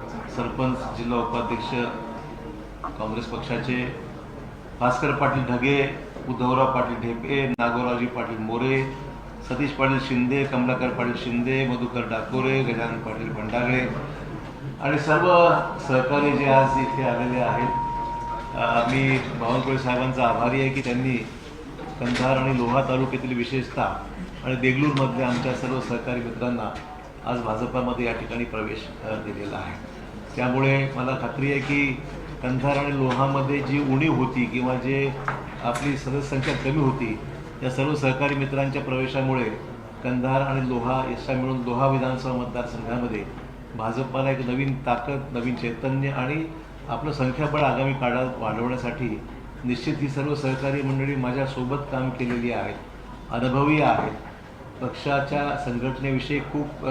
सरपंच जिल्हा उपाध्यक्ष काँग्रेस पक्षाचे भास्कर पाटील ढगे उद्धवराव पाटील ढेपे नागोरावजी पाटील मोरे सतीश पाटील शिंदे कमलाकर पाटील शिंदे मधुकर डाकोरे गजानन पाटील भंडागळे आणि सर्व सहकारी जे आज इथे आलेले आहेत मी बावनकुळे साहेबांचा आभारी आहे की त्यांनी कंधार आणि लोहा तालुक्यातील विशेषतः आणि देगलूरमधल्या आमच्या सर्व सहकारी मित्रांना आज भाजपामध्ये या ठिकाणी प्रवेश दिलेला आहे. त्यामुळे मला खात्री आहे की कंधार आणि लोहामध्ये जी उणीव होती किंवा जे आपली सदस्यसंख्या कमी होती या सर्व सहकारी मित्रांच्या प्रवेशामुळे कंधार आणि लोहा यशा मिळून लोहा विधानसभा मतदारसंघामध्ये भाजपाला एक नवीन ताकद नवीन चैतन्य आणि आपलं संख्याबळ आगामी काळात वाढवण्यासाठी निश्चित ही सर्व सहकारी मंडळी माझ्यासोबत काम केलेली आहेत अनुभवी आहेत. पक्षाच्या संघटनेविषयी खूप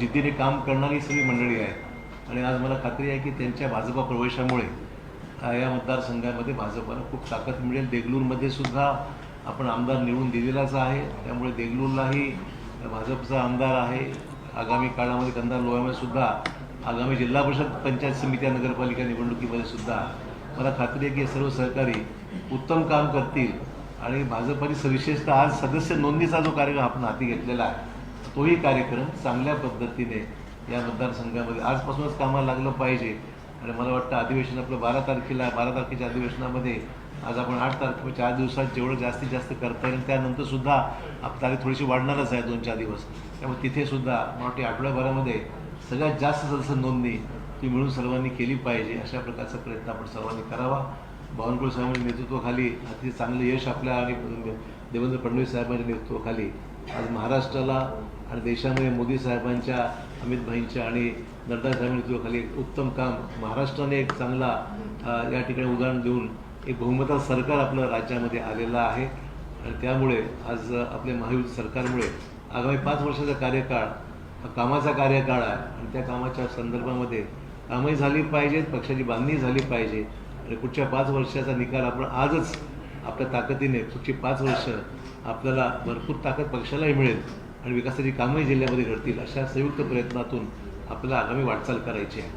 जिद्दीने काम करणारी सगळी मंडळी आहेत. आणि आज मला खात्री आहे की त्यांच्या भाजपा प्रवेशामुळे या मतदारसंघामध्ये भाजपाला खूप ताकद मिळेल. देगलूरमध्ये सुद्धा आपण आमदार निवडून दिलेलाच आहे. त्यामुळे देगलूरलाही भाजपचा आमदार आहे. आगामी काळामध्ये कंधार लोह्यामध्ये सुद्धा आगामी जिल्हा परिषद पंचायत समित्या नगरपालिका निवडणुकीमध्ये सुद्धा मला खात्री आहे की सर्व सहकारी उत्तम काम करतील. आणि भाजपाची सविशेषतः आज सदस्य नोंदणीचा जो कार्यक्रम आपण हाती घेतलेला आहे तोही कार्यक्रम चांगल्या पद्धतीने या मतदारसंघामध्ये. आजपासूनच कामाला लागलं पाहिजे. आणि मला वाटतं अधिवेशन आपलं बारा तारखेला बारा तारखेच्या अधिवेशनामध्ये आज आपण आठ तारखे चार दिवसात जेवढं जास्तीत जास्त करता येईल त्यानंतर सुद्धा आप तारीख थोडीशी वाढणारच आहे दोन चार दिवस. त्यामुळे तिथे सुद्धा मला वाटते आठवड्याभरामध्ये सगळ्यात जास्त सदस्य नोंदणी ती मिळून सर्वांनी केली पाहिजे अशा प्रकारचा प्रयत्न आपण सर्वांनी करावा. बावनकुळ साहेबांच्या नेतृत्वाखाली अतिशय चांगलं यश आपल्या आणि देवेंद्र फडणवीस साहेबांच्या नेतृत्वाखाली आज महाराष्ट्राला आणि देशामध्ये मोदी साहेबांच्या अमित भाईंच्या आणि नड्डा साहेबांच्या नेतृत्वाखाली एक उत्तम काम महाराष्ट्राने एक चांगला या ठिकाणी उदाहरण देऊन एक बहुमतात सरकार आपलं राज्यामध्ये आलेलं आहे. आणि त्यामुळे आज आपल्या महायुती सरकारमुळे आगामी पाच वर्षाचा कार्यकाळ हा कामाचा कार्यकाळ आहे. आणि त्या कामाच्या संदर्भामध्ये कामही झाली पाहिजेत पक्षाची बांधणी झाली पाहिजे. आणि पुढच्या पाच वर्षाचा निकाल आपण आजच आपल्या ताकदीने पुढची पाच वर्ष आपल्याला भरपूर ताकद पक्षालाही मिळेल आणि विकासाची कामंही जिल्ह्यामध्ये घडतील अशा संयुक्त प्रयत्नातून आपल्याला आगामी वाटचाल करायची आहे.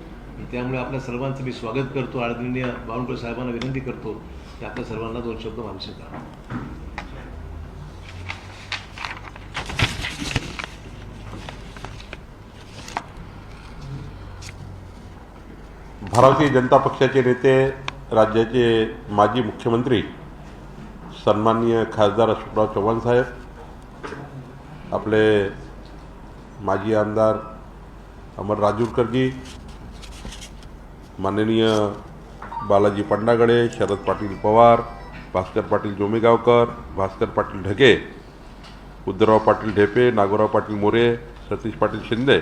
त्यामुळे आपल्या सर्वांचं मी स्वागत करतो. आदरणीय बावनकुळे साहेबांना विनंती करतो की आपल्या सर्वांना दोन शब्द मानू शकता भारतीय जनता पक्षाचे नेते राज्याचे माजी मुख्यमंत्री सन्माननीय खासदार अशोकराव चव्हाण साहेब आपले माजी आमदार अमर राजूरकरजी माननीय बालाजी पंडागडे शरद पाटील पवार भास्कर पाटील जोमेगावकर भास्कर पाटील ढगे उद्धवराव पाटील ढेपे नागोराव पाटील मोरे सतीश पाटील शिंदे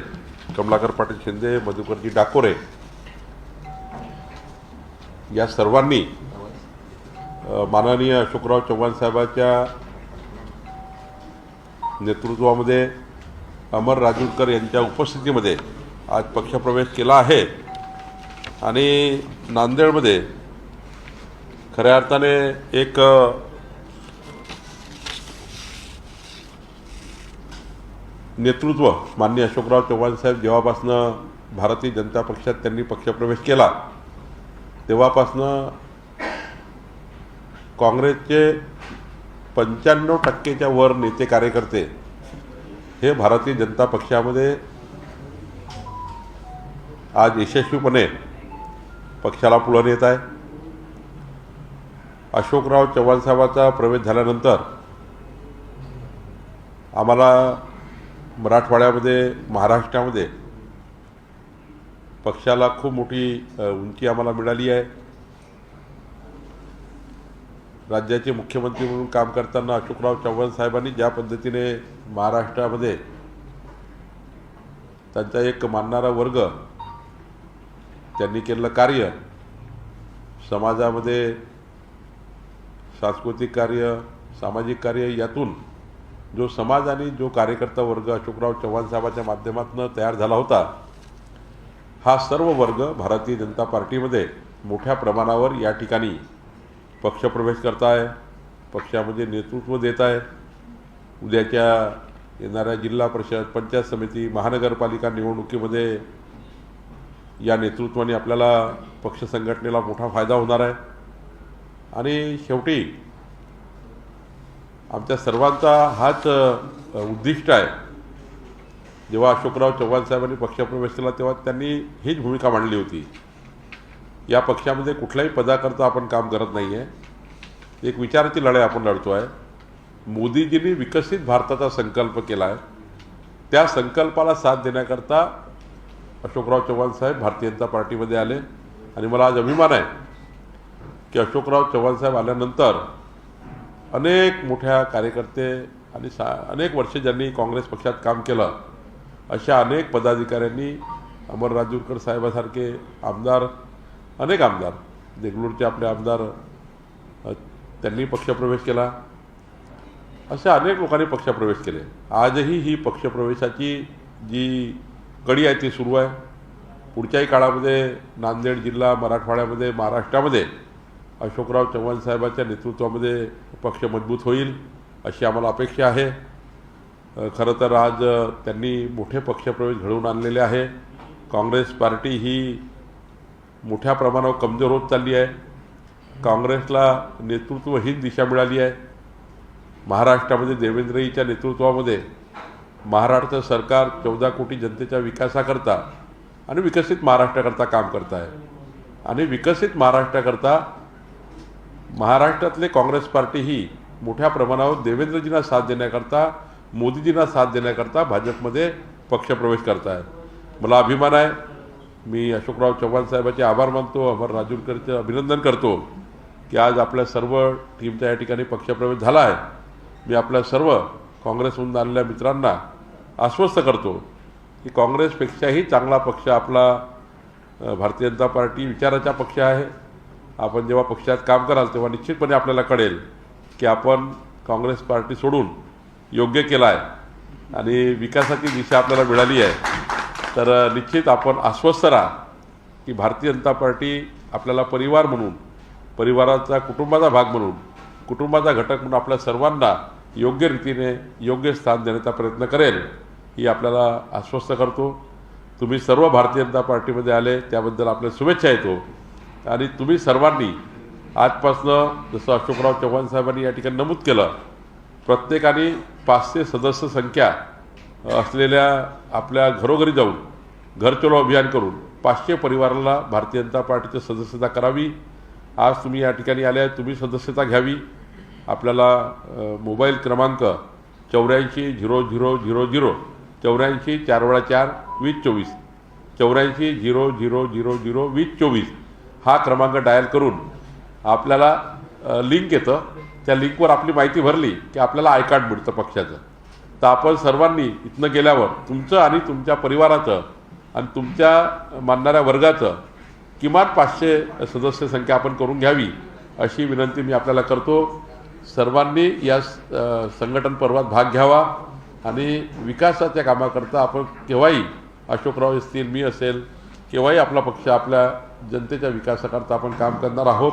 कमलाकर पाटील शिंदे मधुकरजी डाकोरे या सर्वांनी माननीय अशोकराव चव्हाण साहेबांच्या नेतृत्वामध्ये अमर राजूरकर यांच्या उपस्थितीमध्ये आज पक्षप्रवेश केला आहे. आणि नांदेडमध्ये खऱ्या अर्थाने एक नेतृत्व माननीय अशोकराव चव्हाण साहेब जेव्हापासनं भारतीय जनता पक्षात त्यांनी पक्षप्रवेश केला तेव्हापासनं काँग्रेसचे पंच्याण्णव टक्केच्या वर नेते कार्यकर्ते हे भारतीय जनता पक्षामध्ये आज यशस्वीपणे पक्षाला पुढं नेत आहे. अशोकराव चव्हाणसाहेबांचा प्रवेश झाल्यानंतर आम्हाला मराठवाड्यामध्ये महाराष्ट्रामध्ये पक्षाला खूप मोठी उंची आम्हाला मिळाली आहे. राज्याचे मुख्यमंत्री म्हणून काम करताना अशोकराव चव्हाण साहेबांनी ज्या पद्धतीने महाराष्ट्रामध्ये त्यांचा एक मानणारा वर्ग त्यांनी केलेलं कार्य समाजामध्ये सांस्कृतिक कार्य सामाजिक कार्य यातून जो समाज आणि जो कार्यकर्ता वर्ग अशोकराव चव्हाण साहेबांच्या माध्यमातून तयार झाला होता हा सर्व वर्ग भारतीय जनता पार्टीमध्ये मोठ्या प्रमाणावर या ठिकाणी पक्षप्रवेश करत आहे पक्षामध्ये नेतृत्व देत आहे उद्याच्या येणाऱ्या जिल्हा परिषद पंचायत समिती महानगरपालिका निवडणुकीमध्ये या नेतृत्वाने आपल्याला पक्ष संघटनेला मोठा फायदा होणार आहे. आणि शेवटी आमच्या सर्वांचा हाच उद्दिष्ट आहे. जेव्हा अशोकराव चव्हाण साहेबांनी पक्षप्रवेश केला तेव्हा त्यांनी हीच भूमिका मांडली होती. या पक्षामध्ये कुठल्याही पदाकरता आपण काम करत नाही आहे एक विचाराची लढाई आपण लढतो आहे. मोदीजींनी विकसित भारताचा संकल्प केला आहे त्या संकल्पाला साथ देण्याकरता अशोकराव चव्हाण साहेब भारतीय जनता पार्टीमध्ये आले. आणि मला आज अभिमान आहे की अशोकराव चव्हाण साहेब आल्यानंतर अनेक मोठ्या कार्यकर्ते आणि सा अनेक वर्षे ज्यांनी काँग्रेस पक्षात काम केलं अशा अनेक पदाधिकाऱ्यांनी अमर राजूरकर साहेबासारखे आमदार अनेक आमदार देगलूरचे आपले आमदार त्यांनी पक्षप्रवेश केला. अशा अनेक लोकांनी पक्षप्रवेश केले. आजही ही पक्षप्रवेशाची जी कडी आहे ती सुरू आहे. पुढच्याही काळामध्ये नांदेड जिल्हा मराठवाड्यामध्ये महाराष्ट्रामध्ये अशोकराव चव्हाण साहेबांच्या नेतृत्वामध्ये पक्ष मजबूत होईल अशी आम्हाला अपेक्षा आहे. खरं तर आज त्यांनी मोठे पक्षप्रवेश घडवून आणलेले आहे. काँग्रेस पार्टी ही मोठ्या प्रमाणावर कमजोर होत चालली आहे. काँग्रेसला नेतृत्वहीन दिशा मिळाली आहे. महाराष्ट्रामध्ये देवेंद्रजीच्या नेतृत्वामध्ये महाराष्ट्र सरकार चौदा कोटी जनतेच्या विकासाकरता आणि विकसित महाराष्ट्राकरता काम करत आहे आणि विकसित महाराष्ट्राकरता महाराष्ट्रातले काँग्रेस पार्टी ही मोठ्या प्रमाणावर देवेंद्रजींना साथ देण्याकरता मोदीजींना साथ देण्याकरता भाजपमध्ये पक्षप्रवेश करत आहे मला अभिमान आहे. मी अशोकराव चव्हाण साहेबांचे आभार मानतो अमर राजूरकरचं अभिनंदन करतो की आज आपल्या सर्व टीमच्या या ठिकाणी पक्षप्रवेश झाला आहे. मी आपल्या सर्व काँग्रेसमधून आलेल्या मित्रांना आश्वस्त करतो की काँग्रेसपेक्षाही चांगला पक्ष आपला भारतीय जनता पार्टी विचाराचा पक्ष आहे. आपण जेव्हा पक्षात काम कराल तेव्हा निश्चितपणे आपल्याला कळेल की आपण काँग्रेस पार्टी सोडून योग्य केला आहे आणि विकासाची दिशा आपल्याला मिळाली आहे. तर निश्चित आपण आश्वस्त राहा की भारतीय जनता पार्टी आपल्याला परिवार म्हणून परिवाराचा कुटुंबाचा भाग म्हणून कुटुंबाचा घटक म्हणून आपल्या सर्वांना योग्य रीतीने योग्य स्थान देण्याचा प्रयत्न करेल ही आपल्याला आश्वस्त करतो. तुम्ही सर्व भारतीय जनता पार्टीमध्ये आले त्याबद्दल आपल्या शुभेच्छा येतो. आणि तुम्ही सर्वांनी आजपासनं जसं अशोकराव चव्हाण साहेबांनी या ठिकाणी नमूद केलं प्रत्येकाने पाचशे सदस्य संख्या असलेल्या आपल्या घरोघरी जाऊन घर चलो अभियान करून पाचशे परिवाराला भारतीय जनता पार्टीची सदस्यता करावी. आज तुम्ही या ठिकाणी आल्या तुम्ही सदस्यता घ्यावी. आपल्याला मोबाईल क्रमांक चौऱ्याऐंशी झिरो झिरो झिरो झिरो चौऱ्याऐंशी चार वेळा चार वीस चोवीस चौऱ्याऐंशी झिरो झिरो झिरो झिरो वीस चोवीस हा क्रमांक डायल करून आपल्याला लिंक येतं. त्या लिंकवर आपली माहिती भरली की आपल्याला आय कार्ड मिळतं पक्षाचं. तर आपण सर्वांनी इथनं गेल्यावर तुमचं आणि तुमच्या परिवाराचं आणि तुमच्या मानणाऱ्या वर्गाचं किमान पाचशे सदस्य संख्या आपण करून घ्यावी अशी विनंती मी आपल्याला करतो. सर्वांनी या स- संघटन पर्वात भाग घ्यावा आणि विकासाच्या कामाकरता आपण केव्हाही अशोकराव असतील मी असेल केव्हाही आपला पक्ष आपल्या जनतेच्या विकासाकरता आपण काम करणार आहोत.